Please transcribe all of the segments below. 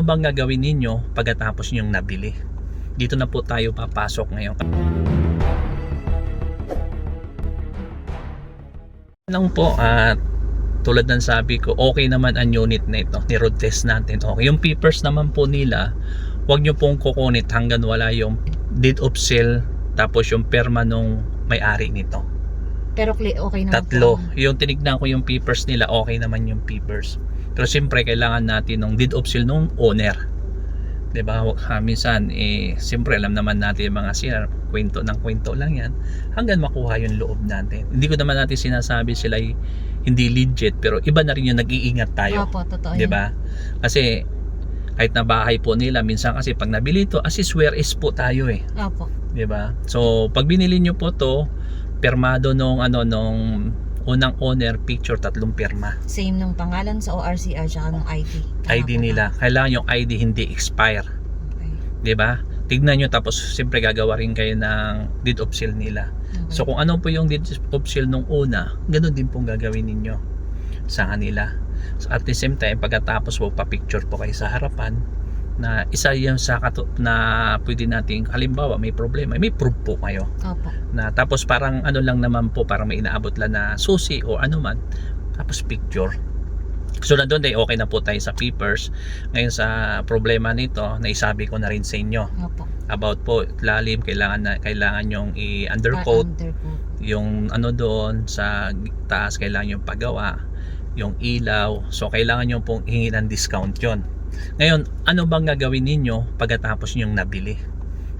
Ano bang gagawin ninyo pagkatapos nyong nabili? Dito na po tayo papasok ngayon. Lang po at tulad ng sabi ko, okay naman ang unit na ito. Ni-road test natin. Okay. Yung papers naman po nila, huwag nyo pong kukunit hanggang wala yung deed of sale tapos yung perma nung may-ari nito. Pero okay naman Tatlo. po. Yung tinignan ko yung papers nila, okay naman yung papers. Pero siyempre, kailangan natin ng deed of sale nung owner. 'Di ba? Ha, minsan, eh, siyempre, alam naman natin yung mga sila, kwento ng kwento lang yan, hanggang makuha yung loob natin. Hindi ko naman natin sinasabi sila ay hindi legit, pero iba na rin yung nag-iingat tayo. Opo, totoo 'di ba? Kasi, kahit na bahay po nila, minsan kasi pag nabili ito, as is where is po tayo eh. Opo. 'di ba? So, pag binili niyo po 'to, permado nung ano nung unang owner picture tatlong pirma. Same nung pangalan sa ORCR tsaka ng ID. Tama ID nila. Kailangan yung ID hindi expire? Okay. 'di ba? Tignan niyo tapos siyempre gagawa rin kayo ng deed of sale nila. Okay. So kung ano po yung deed of sale nung una, ganun din pong gagawin ninyo sa kanila. So at the same time, pagkatapos po pa-picture po kayo sa harapan na isa yung sa kato, na pwede nating halimbawa may problema, may proof po kayo. Opo. na tapos parang ano lang naman po parang may inaabot lang na susi o ano man tapos picture so na doon ay okay na po tayo sa papers ngayon sa problema nito naisabi ko na rin sa inyo Opo. about po lalim kailangan na kailangan yung i-undercoat Undercoat. yung ano doon sa taas kailangan yung paggawa yung ilaw so kailangan yung pong hingi ng discount yon ngayon ano bang gagawin ninyo pagkatapos nyong nabili?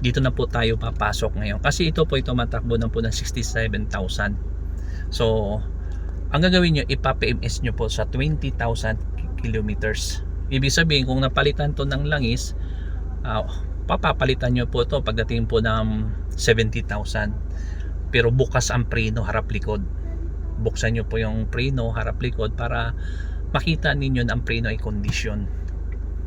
Dito na po tayo papasok ngayon. Kasi ito po ito matakbo na po ng 67,000 so ang gagawin nyo ipa-PMS nyo po sa 20,000 kilometers. Ibig sabihin kung napalitan to ng langis ah, papapalitan nyo po to pagdating po ng 70,000 pero bukas ang preno harap likod. Buksan nyo po yung preno harap likod para makita ninyo na ang preno ay condition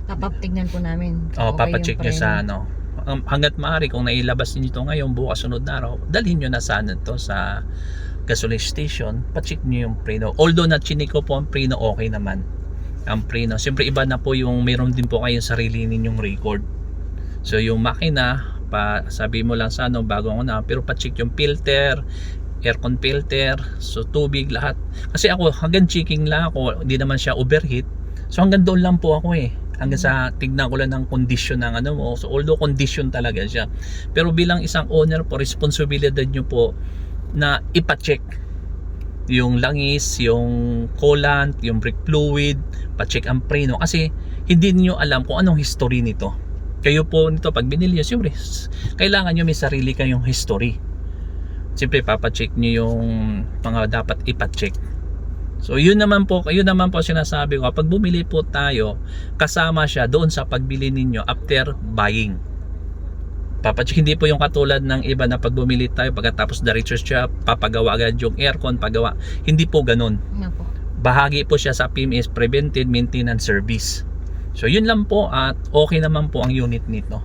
Papatignan po namin. kung o okay papacheck nyo sa ano. Ang- hanggat maaari kung nailabas niyo ito ngayon bukas sunod na araw dalhin nyo na sa ano to sa gasoline station pacheck nyo yung preno. Although na chinik ko po ang preno okay naman. Ang preno siyempre iba na po yung meron din po kayong sarili ninyong record. So yung makina pa sabi mo lang sa ano bago ako na pero pacheck yung filter aircon filter so tubig lahat. Kasi ako hanggang checking lang ako hindi naman siya overheat. So hanggang doon lang po ako eh hanggang sa tignan ko lang ng condition ng ano mo so although condition talaga siya pero bilang isang owner po responsibilidad nyo po na ipacheck yung langis, yung coolant, yung brake fluid, pa-check ang preno kasi hindi niyo alam kung anong history nito. Kayo po nito pag binili niyo, siyempre kailangan niyo may sarili kayong history. Siyempre papacheck niyo yung mga dapat ipa-check. So yun naman po, yun naman po sinasabi ko, pag bumili po tayo, kasama siya doon sa pagbili ninyo after buying. Papacheck hindi po yung katulad ng iba na pag bumili tayo pagkatapos diretso siya papagawa agad yung aircon pagawa. Hindi po ganun. Opo. Bahagi po siya sa PMS Preventive Maintenance Service. So yun lang po at okay naman po ang unit nito.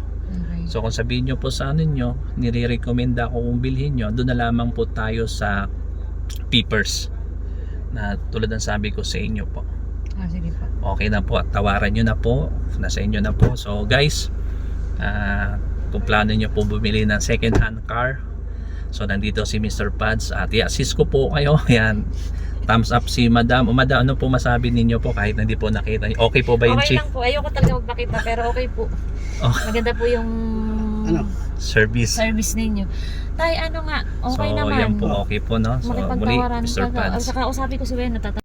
So kung sabihin nyo po sa ano nyo, nire-recommend ako kung bilhin nyo, doon na lamang po tayo sa peepers na tulad ng sabi ko sa inyo po. Ah, sige po. Okay na po, tawaran nyo na po, nasa inyo na po. So guys, ah, kung plano nyo po bumili ng second hand car, so nandito si Mr. Pads at i-assist ko po kayo. Yan, thumbs up si Madam. O Madam, ano po masabi ninyo po kahit na hindi po nakita? Okay po ba yung Okay chief lang po. Ayoko talaga magpakita pero okay po. Oh. Maganda po yung Ano? Service? service ninyo. Tay, ano nga, okay so, naman. yan po, okay po, no? So, muli, Mr. At Pads. saka usapin ko si natatawa